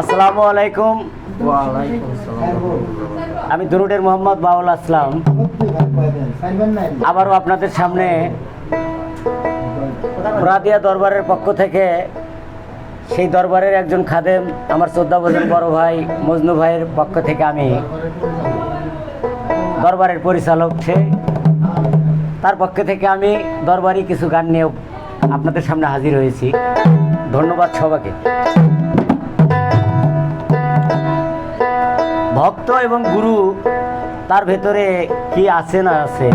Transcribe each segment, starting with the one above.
আসসালামু আলাইকুম। আমি দুরুডের মোহাম্মদ বাউল আসলাম। আবারও আপনাদের সামনে মুরাদিয়া দরবারের পক্ষ থেকে সেই দরবারের একজন খাদেম আমার চোদ্দ বছর বড় ভাই মজনু ভাইয়ের পক্ষ থেকে আমি দরবারের পরিচালক সে। তার পক্ষ থেকে আমি দরবারি কিছু গান নিয়ে আপনাদের সামনে হাজির হয়েছি। ধন্যবাদ সবাইকে। ভক্ত এবং গুরু, তার ভেতরে কি আছে না আছে?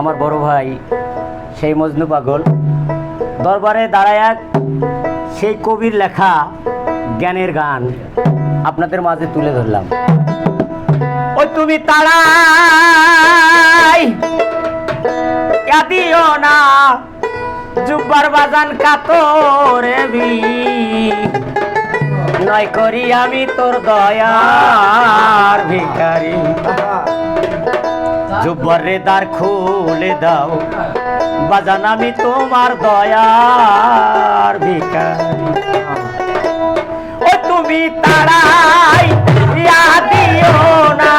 আমার বড় ভাই সেই মজনু পাগল। দরবারে দাঁড়ায় সেই কবির লেখা জ্ঞানের গান। আপনাদের মাঝে তুলে ধরলাম। ওই তুমি তাড়াই না, জুব্বার বাজান কাতরে বি নয় করি আমি তোর দয়ার ভিখারি। জুব্বর রে দ্বার খুলে দাও বাজান আমি তোমার দয়ার ভিখারি। ও তুমি তারাই ইয়া দিও না।